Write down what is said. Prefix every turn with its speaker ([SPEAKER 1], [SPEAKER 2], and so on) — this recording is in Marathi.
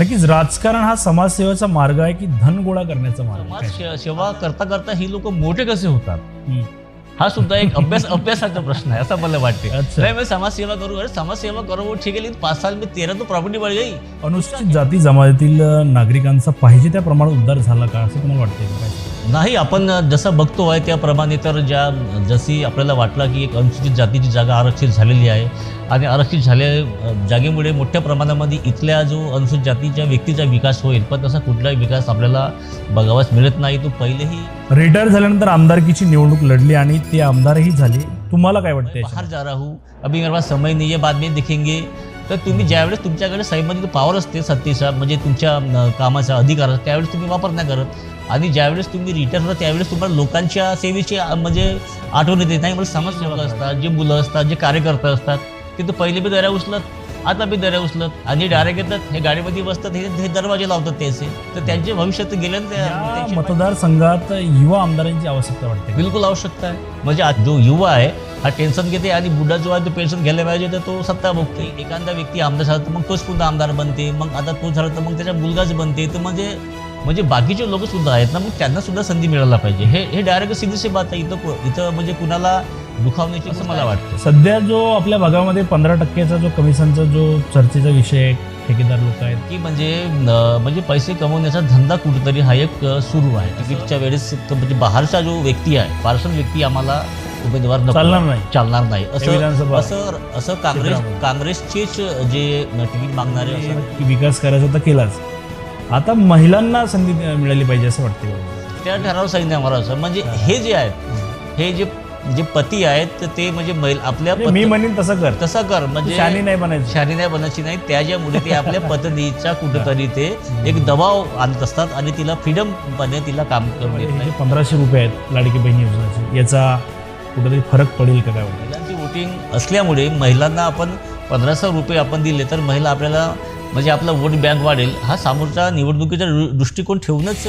[SPEAKER 1] नक्कीच राजकारण हा समाजसेवेचा मार्ग आहे की धन गोळा करण्याचा मार्ग आहे?
[SPEAKER 2] से- सेवा करता करता ही लोक मोठे कसे होतात
[SPEAKER 1] हम्म.
[SPEAKER 2] हा सुद्धा एक अभ्यास अभ्यासाचा प्रश्न आहे असं मला वाटते
[SPEAKER 1] अच्छा.
[SPEAKER 2] नाही मैं समाज सेवा करू अरे समाज सेवा करो ठीक है लेकिन पाच साल में तेरा तो प्रॉपर्टी बढ़ गई
[SPEAKER 1] अनुसूचित जाती जमातीतील अ, नागरिकांचा पाहिजे त्या प्रमाणात उद्धार झाला का असं तुम्हाला वाटतंय का काय?
[SPEAKER 2] नाही आपण जसं बघतो आहे त्याप्रमाणे तर ज्या जशी आपल्याला वाटलं की एक अनुसूचित जातीची जागा आरक्षित झालेली आहे आणि आरक्षित झाल्या जागेमुळे मोठ्या प्रमाणामध्ये इथल्या जो अनुसूचित जातीच्या व्यक्तीचा विकास होईल पण तसा कुठलाही विकास आपल्याला बघावाच मिळत नाही. तो पहिलेही
[SPEAKER 1] रिटायर झाल्यानंतर आमदारकीची निवडणूक लढली आणि ते आमदारही झाले. तुम्हाला काय वाटतंय
[SPEAKER 2] बाहर जा रहा. हूँ अभी मेरे पास समय नहीं है बाद में देखेंगे. तर तुम्ही ज्यावेळेस तुमच्याकडे सैमध्ये पॉवर असते सत्तेचा म्हणजे तुमच्या कामाचा अधिकार त्यावेळेस तुम्ही वापर नाही करत. आणि ज्यावेळेस तुम्ही रिटायर होता त्यावेळेस तुम्हाला लोकांच्या सेवेची म्हणजे आठवण येते. नाही मला समाजसेवक असतात जे मुलं असतात जे कार्यकर्ते असतात ते तर पहिले बी दऱ्या उचलत. आता बी दऱ्या उचलत आणि डायरेक्ट येतात हे गाडीमध्ये बसतात हे दरवाजे लावतात त्याचे. तर त्यांचे भविष्य तर गेले त्या- त्यांचे-
[SPEAKER 1] मतदारसंघात युवा आमदारांची आवश्यकता वाटते?
[SPEAKER 2] बिलकुल आवश्यकता आहे. म्हणजे जो युवा आहे हा टेन्शन घेते आणि बुड्ढा जो आहे तो पेन्शन घ्यायला पाहिजे तर तो सत्ता भोगते. एखादा व्यक्ती आमदार झाला तर मग तोच पुन्हा आमदार बनते? मग आता तो झाला तर मग त्याच्या मुलगाच बनते. तर म्हणजे म्हणजे बाकीचे लोक सुद्धा आहेत ना मग त्यांना सुद्धा संधी मिळायला पाहिजे. हे हे डायरेक्ट सिधीची बात आहे इथं इथं म्हणजे कुणाला दुखावण्याची असं मला वाटतं.
[SPEAKER 1] सध्या जो आपल्या भागामध्ये पंधरा टक्क्याचा जो कमिशनचा जो चर्चेचा विषय आहे ठेकेदार लोक आहेत.
[SPEAKER 2] की म्हणजे म्हणजे पैसे कमवण्याचा धंदा कुठेतरी हा एक सुरू आहे. तिकीटच्या वेळेस म्हणजे बाहेरचा जो व्यक्ती आहे पार्सल व्यक्ती आम्हाला उमेदवार
[SPEAKER 1] चालणार नाही.
[SPEAKER 2] चालणार नाही. असं असं असं काँग्रेस. काँग्रेसचेच जे तिकीट मागणारे
[SPEAKER 1] की विकास करायचा तर केलाच. आता महिलांना संधी मिळाली पाहिजे असं वाटते
[SPEAKER 2] त्या ठराव सांगितलं आम्हाला असं म्हणजे हे जे आहेत हे जे जे पती आहेत तर ते म्हणजे महिला आपल्या
[SPEAKER 1] म्हणजे मी म्हणेन तसं कर.
[SPEAKER 2] तसं कर म्हणजे
[SPEAKER 1] शानी नाही बनायचं.
[SPEAKER 2] शानी नाही बनायची नाही त्याच्यामुळे ते आपल्या पत्नीचा कुठेतरी ते एक दबाव आणत असतात आणि तिला फ्रीडम पणे तिला काम करून देत
[SPEAKER 1] हे
[SPEAKER 2] नाही.
[SPEAKER 1] जे पंधराशे रुपये आहेत लाडकी बहिणी योजनेचे याचा कुठेतरी फरक पडेल का काय वाटतं?
[SPEAKER 2] महिलांची वोटिंग असल्यामुळे महिलांना आपण पंधराशे रुपये आपण दिले तर महिला आपल्याला म्हणजे आपला वोट बँक वाढेल हा समोरचा निवडणुकीचा दृ- दृष्टिकोन ठेवूनच